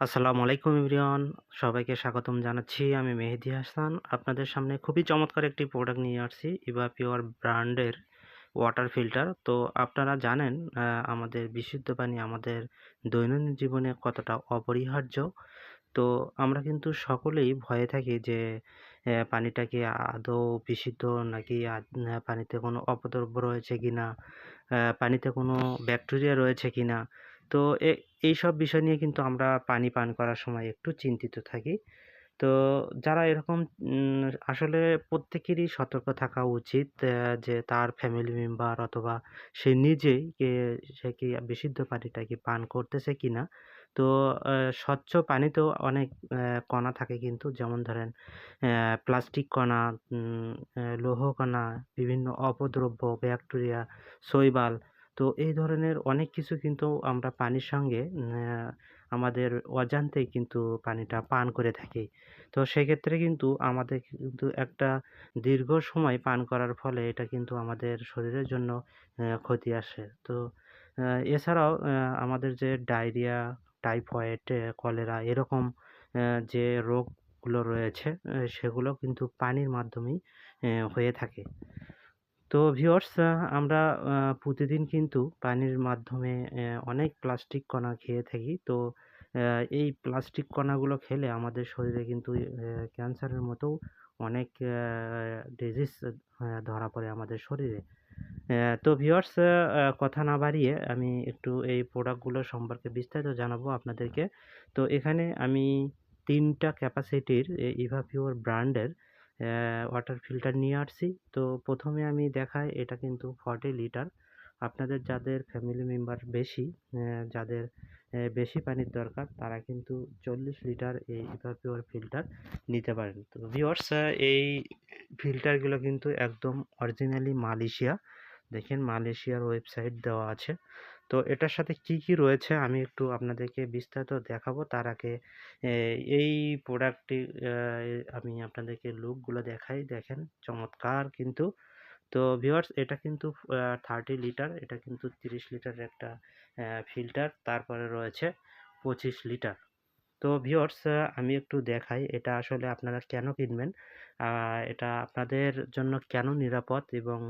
আসসালামু আলাইকুম এভরিওয়ান সবাইকে স্বাগতম জানাচ্ছি। আমি মেহেদি হাসান। আপনাদের সামনে খুবই চমৎকার একটি প্রোডাক্ট নিয়ে আসছি ইভা পিওর ব্র্যান্ডের ওয়াটার ফিল্টার তো আপনারা জানেন আমাদের বিশুদ্ধ পানি আমাদের দৈনন্দিন জীবনে কতটা অপরিহার্য। তো আমরা কিন্তু সকলেই ভয়ে থাকি যে পানিটা কি আদৌ বিশুদ্ধ নাকি পানিতে কোনো অপদ্রব্য রয়েছে কিনা আহ, পানিতে কোনো ব্যাকটেরিয়া রয়েছে কিনা। তো এ, এইসব বিষয় নিয়ে কিন্তু আমরা পানি পান করার সময় একটু চিন্তিত থাকি। তো যারা এরকম আসলে প্রত্যেকেরই সতর্ক থাকা উচিত যে তার ফ্যামিলি মেম্বার অথবা সে নিজেই সে কি বিশুদ্ধ পানিটা কি পান করতেছে কি না তো স্বচ্ছ পানিতেও অনেক কণা থাকে কিন্তু। যেমন ধরেন প্লাস্টিক কণা লৌহ কণা, বিভিন্ন অপদ্রব্য ব্যাকটেরিয়া শৈবাল তো এই ধরনের অনেক কিছু কিন্তু আমরা পানির সঙ্গে আমাদের অজান্তেই কিন্তু পানিটা পান করে থাকি। তো সেক্ষেত্রে কিন্তু আমাদের কিন্তু একটা দীর্ঘ সময় পান করার ফলে এটা কিন্তু আমাদের শরীরের জন্য ক্ষতি আসে। তো এছাড়াও আমাদের যে ডায়রিয়া, টাইফয়েড কলেরা এরকম যে রোগগুলো রয়েছে সেগুলো কিন্তু পানির মাধ্যমেই হয়ে থাকে। তো ভিউয়ার্স আমরা প্রতিদিন কিন্তু পানির মাধ্যমে অনেক প্লাস্টিক কণা খেয়ে থাকি। তো এই প্লাস্টিক কণাগুলো খেলে আমাদের শরীরে কিন্তু ক্যান্সারের মতো অনেক ডিজিজ ধরা পড়ে আমাদের শরীরে। তো ভিউয়ার্স কথা না বাড়িয়ে আমি একটু এই প্রোডাক্টগুলো সম্পর্কে বিস্তারিত জানাব আপনাদেরকে। তো এখানে আমি তিনটা ক্যাপাসিটির ইভা পিওর ব্র্যান্ডের ওয়াটার ফিল্টার নিয়ে আসছি। তো প্রথমে আমি দেখাই, এটা কিন্তু ফর্টি লিটার আপনাদের যাদের ফ্যামিলি মেম্বার বেশি যাদের বেশি পানির দরকার, তারা কিন্তু চল্লিশ লিটার এই ইভা পিওর ফিল্টার নিতে পারেন। তো ভিউয়ার্স এই ফিল্টারগুলো কিন্তু একদম অরিজিনালি মালয়েশিয়া। দেখেন মালয়েশিয়ার ওয়েবসাইট দেওয়া আছে। তো এটার সাথে কি কি রয়েছে আমি একটু আপনাদেরকে বিস্তারিত দেখাবো। তার আগে এই প্রোডাক্টটি আমি আপনাদেরকে লুকগুলো দেখাই। দেখেন, চমৎকার কিন্তু। তো ভিউয়ার্স এটা কিন্তু থার্টি লিটার এটা কিন্তু তিরিশ লিটারের একটা ফিল্টার তারপরে রয়েছে পঁচিশ লিটার তো ভিউয়ার্স আমি একটু দেখাই এটা আসলে আপনারা কেন কিনবেন? এটা আপনাদের জন্য কেন নিরাপদ এবং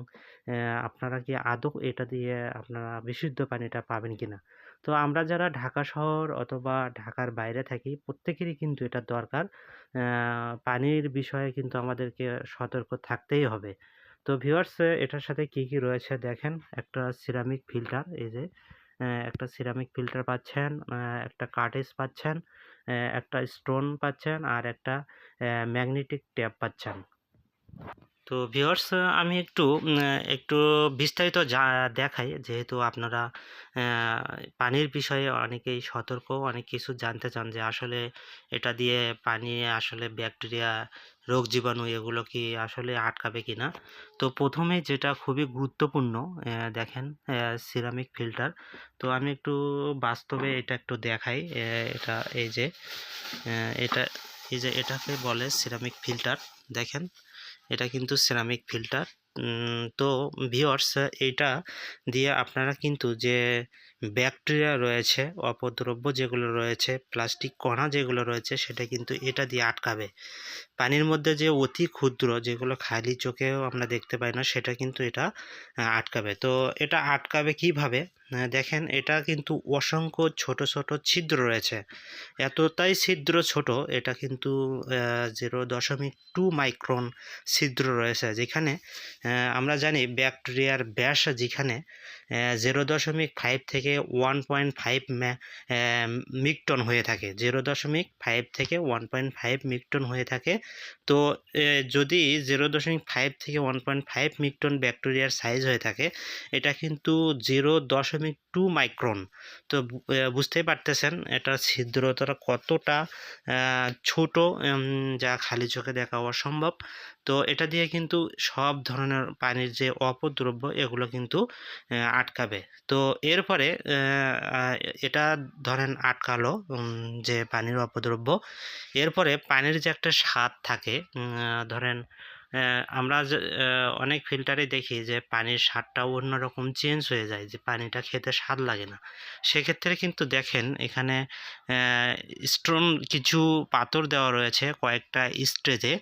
আপনারা কি আদৌ এটা দিয়ে আপনারা বিশুদ্ধ পানিটা পাবেন কিনা? তো আমরা যারা ঢাকা শহর অথবা ঢাকার বাইরে থাকি প্রত্যেকেরই কিন্তু এটা দরকার। পানির বিষয়ে কিন্তু আমাদেরকে সতর্ক থাকতেই হবে। তো ভিউয়ার্স এটার সাথে কি কি রয়েছে দেখেন? একটা সিরামিক ফিল্টার এই যে একটা সিরামিক ফিল্টার পাচ্ছেন একটা কার্টেজ পাচ্ছেন একটা স্টোন পাচ্ছেন আর একটা ম্যাগনেটিক ট্যাপ পাচ্ছেন। তো ভিওর্স আমি একটু একটু বিস্তারিত যা, দেখাই। যেহেতু আপনারা পানির বিষয়ে অনেকেই সতর্ক, অনেক কিছু জানতে চান যে আসলে এটা দিয়ে পানি আসলে ব্যাকটেরিয়া রোগ জীবাণু এগুলো কি আসলে আটকাবে কি না তো প্রথমে যেটা খুবই গুরুত্বপূর্ণ দেখেন সিরামিক ফিল্টার তো আমি একটু বাস্তবে এটা একটু দেখাই এটা এই যে এটা, এই যে এটাকে বলে সিরামিক ফিল্টার দেখেন, এটা কিন্তু সিরামিক ফিল্টার তো ভিওর্স এইটা দিয়ে আপনারা কিন্তু যে ব্যাকটেরিয়া রয়েছে, অপদ্রব্য যেগুলো রয়েছে প্লাস্টিক কণা যেগুলো রয়েছে, সেটা কিন্তু এটা দিয়ে আটকাবে। পানির মধ্যে যে অতি ক্ষুদ্র যেগুলো খালি চোখেও আমরা দেখতে পাই না, সেটা কিন্তু এটা আটকাবে। তো এটা আটকাবে কীভাবে? দেখেন এটা কিন্তু অসংখ্য ছোট ছোট ছিদ্র রয়েছে। এতটাই ছিদ্র ছোট, এটা কিন্তু জিরো দশমিক টু মাইক্রন ছিদ্র রয়েছে, যেখানে আমরা জানি ব্যাকটেরিয়ার ব্যাস যেখানে জিরো দশমিক ফাইভ থেকে ওয়ান পয়েন্ট ফাইভ মিকটন হয়ে থাকে জিরো দশমিক ফাইভ থেকে ওয়ান পয়েন্ট ফাইভ মিকটন হয়ে থাকে। তো যদি জিরো দশমিক ফাইভ থেকে ওয়ান পয়েন্ট ফাইভ মিকটন ব্যাকটেরিয়ার সাইজ হয়ে থাকে, এটা কিন্তু জিরো দশমিক টু মাইক্রন তো বুঝতেই পারতেছেন এটা ছিদ্রতা কতটা ছোট যা খালি চোখে দেখা অসম্ভব। তো এটা দিয়ে কিন্তু সব ধরনের পানির যে অপদ্রব্য, এগুলো কিন্তু আটকাবে। তো এরপরে এটা ধরেন আটকালো যে পানির অপদ্রব্য। এরপরে পানির যে একটা স্বাদ থাকে ধরেন আমরা অনেক ফিল্টারে দেখি যে পানির স্বাদটাও অন্যরকম চেঞ্জ হয়ে যায়, যে পানিটা খেতে স্বাদ লাগে না। সেক্ষেত্রে কিন্তু দেখেন, এখানে স্টোন কিছু পাথর দেওয়া রয়েছে কয়েকটা স্টেজে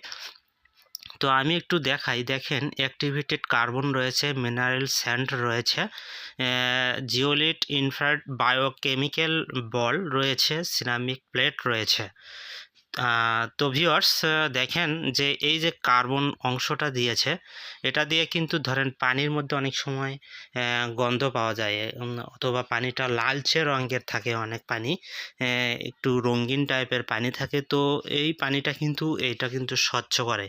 তো আমি একটু দেখাই, দেখেন অ্যাক্টিভেটেড কার্বন রয়েছে মিনারেল স্যান্ড রয়েছে জিওলিট ইনফ্রারেড বায়োকেমিক্যাল বল রয়েছে সিরামিক প্লেট রয়েছে। তো ভিওর্স দেখেন যে এই যে কার্বন অংশটা দিয়েছে, এটা দিয়ে কিন্তু ধরেন পানির মধ্যে অনেক সময় গন্ধ পাওয়া যায়। অথবা পানিটা লালচে রঙের থাকে অনেক পানি একটু রঙিন টাইপের পানি থাকে, তো এই পানিটা কিন্তু এইটা কিন্তু স্বচ্ছ করে।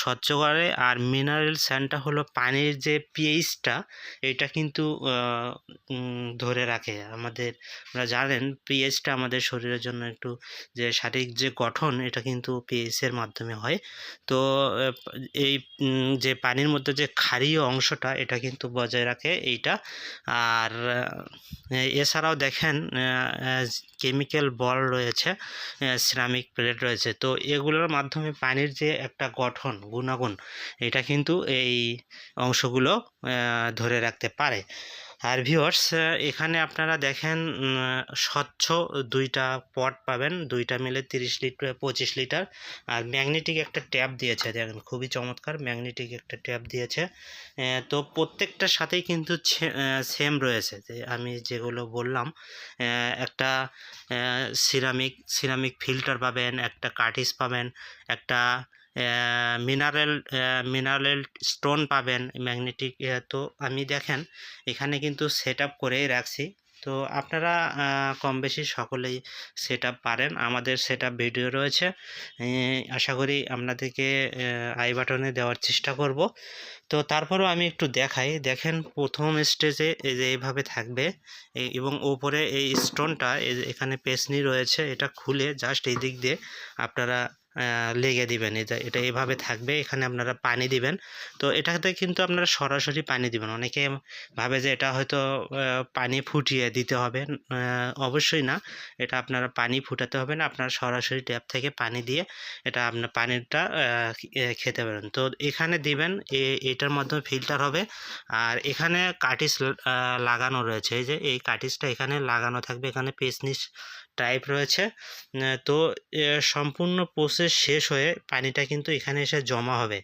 স্বচ্ছ করে আর মিনারেল স্যান্ডটা হলো পানির যে পিএইচটা এটা কিন্তু ধরে রাখে। আমাদের আপনারা জানেন পিএইচটা আমাদের শরীরের জন্য একটু যে শারীরিক যে গঠন, এটা কিন্তু পিএইচের মাধ্যমে হয়। তো এই যে পানির মধ্যে যে ক্ষারীয় অংশটা, এটা কিন্তু বজায় রাখে এইটা। আর এছাড়াও দেখেন কেমিক্যাল বল রয়েছে সিরামিক প্লেট রয়েছে। তো এগুলোর মাধ্যমে পানির যে একটা গঠন, গুণাগুণ, এটা কিন্তু এই অংশগুলো ধরে রাখতে পারে। আর ভিউয়ার্স এখানে আপনারা দেখেন স্বচ্ছ দুইটা পট পাবেন, দুইটা মিলে তিরিশ লিটার পঁচিশ লিটার। আর ম্যাগনেটিক একটা ট্যাপ দিয়েছে, দেখেন, খুবই চমৎকার ম্যাগনেটিক একটা ট্যাপ দিয়েছে। তো প্রত্যেকটার সাথেই কিন্তু সেম রয়েছে। যে আমি যেগুলো বললাম একটা সিরামিক সিরামিক ফিল্টার পাবেন, একটা কার্টিস পাবেন, একটা মিনারেল মিনারেল স্টোন পাবেন ম্যাগনেটিক তো আমি দেখেন এখানে কিন্তু সেট আপ করেই রাখছি। তো আপনারা কম বেশি সকলেই সেট পারেন। আমাদের সেট ভিডিও রয়েছে। আশা করি আপনাদেরকে আই বাটনে দেওয়ার চেষ্টা করব। তো তারপরেও আমি একটু দেখাই। দেখেন প্রথম স্টেজে এই যে এইভাবে থাকবে। এবং ওপরে এই স্টোনটা এখানে পেসনি রয়েছে, এটা খুলে জাস্ট এই দিক দিয়ে আপনারা লেগে দিবেন। এটা এটা এভাবে থাকবে, এখানে আপনারা পানি দিবেন। তো এটাতে কিন্তু আপনারা সরাসরি পানি দিবেন। অনেকে ভাবে যে এটা হয়তো পানি ফুটিয়ে দিতে হবে। অবশ্যই না। এটা আপনারা পানি ফুটাতে হবে না। আপনারা সরাসরি ট্যাপ থেকে পানি দিয়ে এটা আপনার পানিটা খেতে পারেন। তো এখানে দিবেন এটার মাধ্যমে ফিল্টার হবে। আর এখানে কাটিস লাগানো রয়েছে। এই যে, এই কাটিসটা এখানে লাগানো থাকবে। এখানে পেসনিস টাইপ রয়েছে। তো সম্পূর্ণ প্রসেস শেষ হয়ে পানিটা কিন্তু এখানে এসে জমা হবে।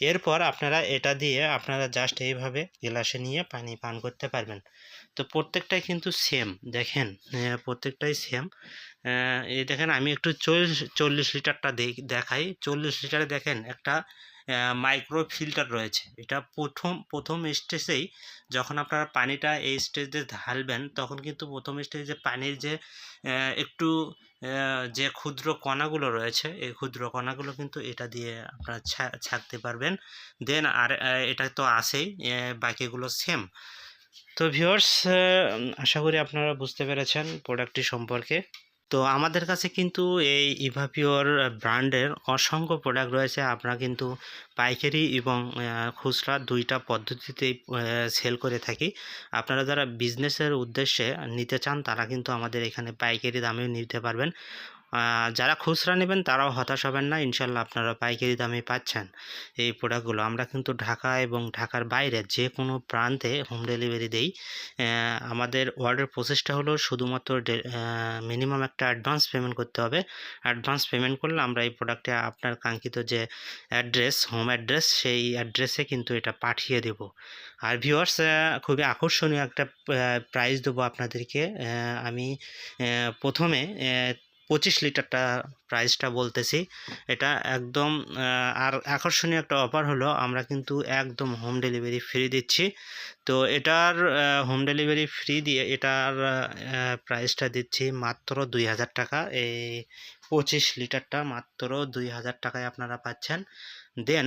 এরপর আপনারা এটা দিয়ে আপনারা জাস্ট এইভাবে গ্লাসে নিয়ে পানি পান করতে পারবেন। তো, প্রত্যেকটাই কিন্তু সেম দেখেন প্রত্যেকটাই সেম এই দেখেন, আমি একটু চল্লিশ লিটারটা দেখ- দেখাই। চল্লিশ লিটারে দেখেন, একটা মাইক্রো ফিল্টার রয়েছে। এটা প্রথম প্রথম স্টেজেই যখন আপনারা পানিটা এই স্টেজে ঢালবেন তখন কিন্তু প্রথম স্টেজে পানির যে একটু যে ক্ষুদ্র কণাগুলো রয়েছে এই ক্ষুদ্র কণাগুলো কিন্তু এটা দিয়ে আপনারা ছা- ছাঁকতে পারবেন। দেন আর এটা তো আহ, বাকিগুলো সেম তো ভিউয়ার্স আশা করি আপনারা বুঝতে পেরেছেন প্রোডাক্টটি সম্পর্কে। তো আমাদের কাছে কিন্তু এই ইভাপিওর ব্র্যান্ডের অসংখ্য প্রোডাক্ট রয়েছে। আমরা কিন্তু পাইকারি এবং খুচরা দুইটা পদ্ধতিতেই সেল করে থাকি। আপনারা যারা বিজনেসের উদ্দেশ্যে নিতে চান, তারা কিন্তু আমাদের এখানে পাইকারি দামেও নিতে পারবেন। যারা খুচরা নেবেন তারাও হতাশ হবেন না। ইনশাল্লাহ আপনারা পাইকারি দামে পাচ্ছেন এই প্রোডাক্টগুলো। আমরা কিন্তু ঢাকা এবং ঢাকার বাইরে যে কোনো প্রান্তে হোম ডেলিভারি দেই। আমাদের অর্ডার প্রসেসটা হলো শুধুমাত্র মিনিমাম একটা অ্যাডভান্স পেমেন্ট করতে হবে। অ্যাডভান্স পেমেন্ট করলে আমরা এই প্রোডাক্টে আপনার কাঙ্ক্ষিত যে অ্যাড্রেস হোম অ্যাড্রেস সেই অ্যাড্রেসে কিন্তু এটা পাঠিয়ে দেব। আর ভিউয়ার্স খুবই আকর্ষণীয় একটা প্রাইস দেবো আপনাদেরকে। আমি প্রথমে পঁচিশ লিটারটা প্রাইসটা বলতেছি। এটা একদম আর আকর্ষণীয় একটা অফার হলো, আমরা কিন্তু একদম হোম ডেলিভারি ফ্রি দিচ্ছি। তো এটার হোম ডেলিভারি ফ্রি দিয়ে এটার প্রাইসটা দিচ্ছি মাত্র দুই হাজার টাকা। এই পঁচিশ লিটারটা মাত্র দুই হাজার টাকায় আপনারা পাচ্ছেন। দেন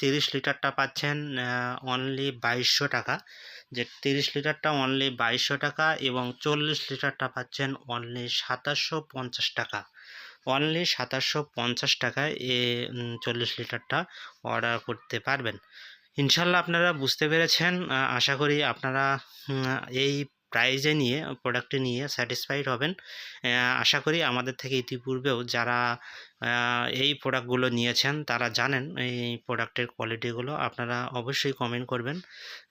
তিরিশ লিটারটা পাচ্ছেন অনলি বাইশশো টাকা। যে তিরিশ লিটারটা অনলি বাইশশো টাকা এবং চল্লিশ লিটারটা পাচ্ছেন অনলি সাতাশশো পঞ্চাশ টাকা। অনলি সাতাশশো পঞ্চাশ টাকায় এ চল্লিশ লিটারটা অর্ডার করতে পারবেন। ইনশাল্লাহ আপনারা বুঝতে পেরেছেন আশা করি আপনারা এই প্রাইজে নিয়ে প্রোডাক্টে নিয়ে স্যাটিসফাইড হবেন। আশা করি আমাদের থেকে ইতিপূর্বেও যারা এই প্রোডাক্টগুলো নিয়েছেন, তারা জানেন এই প্রোডাক্টের কোয়ালিটিগুলো আপনারা অবশ্যই কমেন্ট করবেন।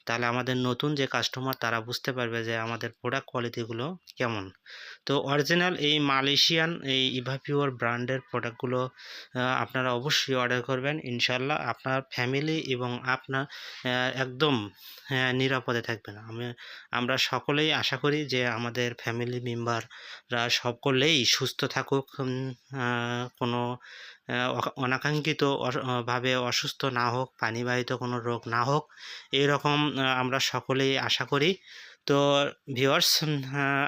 তাহলে আমাদের নতুন যে কাস্টমার তারা বুঝতে পারবে যে আমাদের প্রোডাক্ট কোয়ালিটিগুলো কেমন। তো অরিজিনাল এই মালয়েশিয়ান এই ইভাপিওর ব্র্যান্ডের প্রোডাক্টগুলো আপনারা অবশ্যই অর্ডার করবেন। ইনশাল্লাহ আপনার ফ্যামিলি এবং আপনার একদম আহ, নিরাপদে থাকবেন। আমি আমরা সকলেই আশা করি যে আমাদের ফ্যামিলি মেম্বাররা সকলেই সুস্থ থাকুক। কোনো অনাকাঙ্ক্ষিত ভাবে অসুস্থ না হোক, পানিবাহিত কোনো রোগ না হোক, এরকম আমরা সকলেই আশা করি। তো ভিউয়ার্স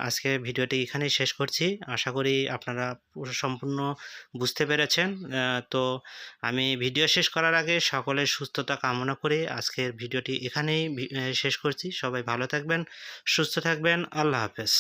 আজকে ভিডিওটি এখানেই শেষ করছি। আশা করি আপনারা সম্পূর্ণ বুঝতে পেরেছেন। তো আমি ভিডিও শেষ করার আগে সকলের সুস্থতা কামনা করে আজকের ভিডিওটি এখানেই শেষ করছি। সবাই ভালো থাকবেন, সুস্থ থাকবেন। আল্লাহ হাফেজ।